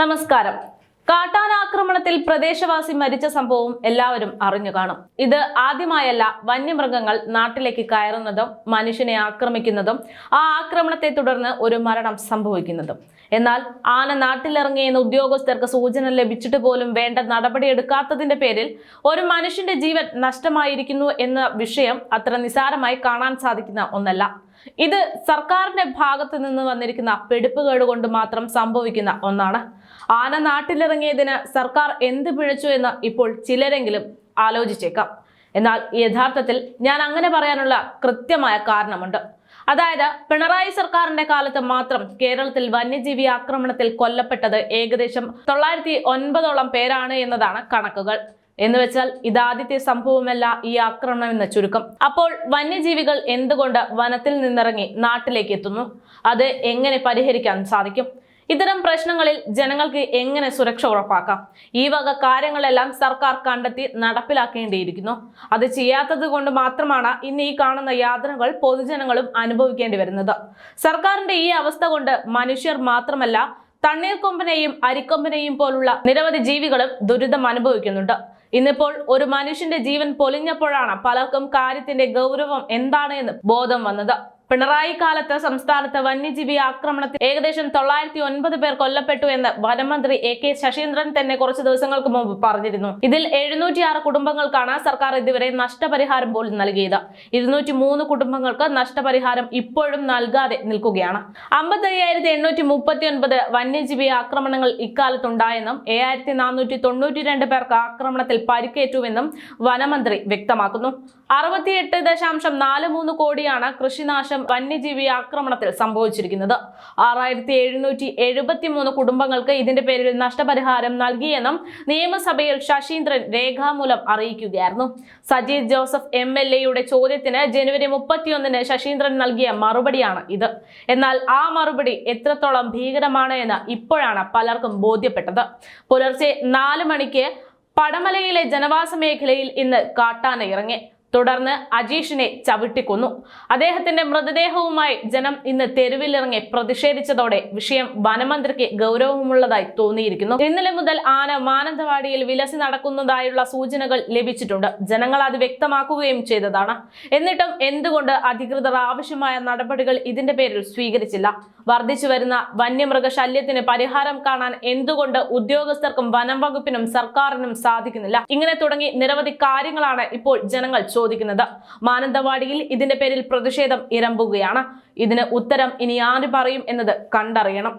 നമസ്കാരം. കാട്ടാനാക്രമണത്തിൽ പ്രദേശവാസി മരിച്ച സംഭവം എല്ലാവരും അറിഞ്ഞു കാണും. ഇത് ആദ്യമായല്ല വന്യമൃഗങ്ങൾ നാട്ടിലേക്ക് കയറുന്നതും മനുഷ്യനെ ആക്രമിക്കുന്നതും ആ ആക്രമണത്തെ തുടർന്ന് ഒരു മരണം സംഭവിക്കുന്നതും. എന്നാൽ ആന നാട്ടിലിറങ്ങിയെന്ന് ഉദ്യോഗസ്ഥർക്ക് സൂചന ലഭിച്ചിട്ട് പോലും വേണ്ട നടപടിയെടുക്കാത്തതിന്റെ പേരിൽ ഒരു മനുഷ്യന്റെ ജീവൻ നഷ്ടമായിരിക്കുന്നു എന്ന വിഷയം അത്ര നിസാരമായി കാണാൻ സാധിക്കുന്ന ഒന്നല്ല. ഇത് സർക്കാരിന്റെ ഭാഗത്ത് നിന്ന് വന്നിരിക്കുന്ന പെടുപ്പുകേട് കൊണ്ട് മാത്രം സംഭവിക്കുന്ന ഒന്നാണ്. ആന നാട്ടിലിറങ്ങിയതിന് സർക്കാർ എന്ത് പിഴച്ചു എന്ന് ഇപ്പോൾ ചിലരെങ്കിലും ആലോചിച്ചേക്കാം. എന്നാൽ യഥാർത്ഥത്തിൽ ഞാൻ അങ്ങനെ പറയാനുള്ള കൃത്യമായ കാരണമുണ്ട്. അതായത് പിണറായി സർക്കാരിന്റെ കാലത്ത് മാത്രം കേരളത്തിൽ വന്യജീവി ആക്രമണത്തിൽ കൊല്ലപ്പെട്ടത് ഏകദേശം തൊള്ളായിരത്തി ഒൻപതോളം പേരാണ് എന്നതാണ് കണക്കുകൾ. എന്ന് വെച്ചാൽ ഇതാദ്യത്തെ സംഭവമല്ല ഈ ആക്രമണം എന്ന ചുരുക്കം. അപ്പോൾ വന്യജീവികൾ എന്തുകൊണ്ട് വനത്തിൽ നിന്നിറങ്ങി നാട്ടിലേക്ക് എത്തുന്നു? അത് എങ്ങനെ പരിഹരിക്കാൻ സാധിക്കും? ഇത്തരം പ്രശ്നങ്ങളിൽ ജനങ്ങൾക്ക് എങ്ങനെ സുരക്ഷ ഉറപ്പാക്കാം? ഈ വക കാര്യങ്ങളെല്ലാം സർക്കാർ കണ്ടെത്തി നടപ്പിലാക്കേണ്ടിയിരിക്കുന്നു. അത് ചെയ്യാത്തത് കൊണ്ട് മാത്രമാണ് ഇന്ന് ഈ കാണുന്ന യാതനകൾ പൊതുജനങ്ങളും അനുഭവിക്കേണ്ടി വരുന്നത്. സർക്കാരിന്റെ ഈ അവസ്ഥ കൊണ്ട് മനുഷ്യർ മാത്രമല്ല തണ്ണീർക്കൊമ്പനെയും അരിക്കൊമ്പനെയും പോലുള്ള നിരവധി ജീവികളും ദുരിതം അനുഭവിക്കുന്നുണ്ട്. ഇന്നിപ്പോൾ ഒരു മനുഷ്യന്റെ ജീവൻ പൊലിഞ്ഞപ്പോഴാണ് പലർക്കും കാര്യത്തിന്റെ ഗൗരവം എന്താണ് എന്ന് ബോധം വന്നത്. പിണറായി കാലത്ത് സംസ്ഥാനത്ത് വന്യജീവി ആക്രമണത്തിൽ ഏകദേശം തൊള്ളായിരത്തി ഒൻപത് പേർ കൊല്ലപ്പെട്ടു എന്ന് വനമന്ത്രി എ കെ ശശീന്ദ്രൻ തന്നെ കുറച്ചു ദിവസങ്ങൾക്ക് മുമ്പ് പറഞ്ഞിരുന്നു. ഇതിൽ എഴുന്നൂറ്റിയാറ് കുടുംബങ്ങൾക്കാണ് സർക്കാർ ഇതുവരെ നഷ്ടപരിഹാരം പോലും നൽകിയത്. ഇരുന്നൂറ്റി മൂന്ന് കുടുംബങ്ങൾക്ക് നഷ്ടപരിഹാരം ഇപ്പോഴും നൽകാതെ നിൽക്കുകയാണ്. അമ്പത്തയ്യായിരത്തി എണ്ണൂറ്റി മുപ്പത്തി ഒൻപത് വന്യജീവി ആക്രമണങ്ങൾ ഇക്കാലത്തുണ്ടായെന്നും ഏഴായിരത്തി നാനൂറ്റി തൊണ്ണൂറ്റി രണ്ട് പേർക്ക് ആക്രമണത്തിൽ പരിക്കേറ്റുവെന്നും വനമന്ത്രി വ്യക്തമാക്കുന്നു. അറുപത്തിയെട്ട് ദശാംശം നാല് മൂന്ന് കോടിയാണ് കൃഷിനാശം വന്യജീവി ആക്രമണത്തിൽ സംഭവിച്ചിരിക്കുന്നത്. ആറായിരത്തി എഴുന്നൂറ്റി എഴുപത്തി മൂന്ന് കുടുംബങ്ങൾക്ക് ഇതിന്റെ പേരിൽ നഷ്ടപരിഹാരം നൽകിയെന്നും നിയമസഭയിൽ ശശീന്ദ്രൻ രേഖാമൂലം അറിയിക്കുകയായിരുന്നു. സജീദ് ജോസഫ് എം എൽ എയുടെ ചോദ്യത്തിന് ജനുവരി മുപ്പത്തിയൊന്നിന് ശശീന്ദ്രൻ നൽകിയ മറുപടിയാണ് ഇത്. എന്നാൽ ആ മറുപടി എത്രത്തോളം ഭീകരമാണ് എന്ന് ഇപ്പോഴാണ് പലർക്കും ബോധ്യപ്പെട്ടത്. പുലർച്ചെ നാല് മണിക്ക് പടമലയിലെ ജനവാസ മേഖലയിൽ ഇന്ന് കാട്ടാന ഇറങ്ങി. തുടർന്ന് അജീഷിനെ ചവിട്ടിക്കൊന്നു. അദ്ദേഹത്തിന്റെ മൃതദേഹവുമായി ജനം ഇന്ന് തെരുവിലിറങ്ങി പ്രതിഷേധിച്ചതോടെ വിഷയം വനമന്ത്രിക്ക് ഗൗരവമുള്ളതായി തോന്നിയിരിക്കുന്നു. ഇന്നലെ മുതൽ ആന മാനന്തവാടിയിൽ വിലസി നടക്കുന്നതായുള്ള സൂചനകൾ ലഭിച്ചിട്ടുണ്ട്. ജനങ്ങൾ അത് വ്യക്തമാക്കുകയും ചെയ്തതാണ്. എന്നിട്ടും എന്തുകൊണ്ട് അധികൃതർ ആവശ്യമായ നടപടികൾ ഇതിന്റെ പേരിൽ സ്വീകരിച്ചില്ല? വർദ്ധിച്ചു വരുന്ന വന്യമൃഗ ശല്യത്തിന് പരിഹാരം കാണാൻ എന്തുകൊണ്ട് ഉദ്യോഗസ്ഥർക്കും വനം വകുപ്പിനും സർക്കാരിനും സാധിക്കുന്നില്ല? ഇങ്ങനെ തുടങ്ങി നിരവധി കാര്യങ്ങളാണ് ഇപ്പോൾ ജനങ്ങൾ ചോദിക്കുന്നത് മാനന്തവാടിയിൽ ഇതിന്റെ പേരിൽ പ്രതിഷേധം ഇരമ്പുകയാണ്. ഇതിന് ഉത്തരം ഇനി ആര് പറയും എന്നത് കണ്ടറിയണം.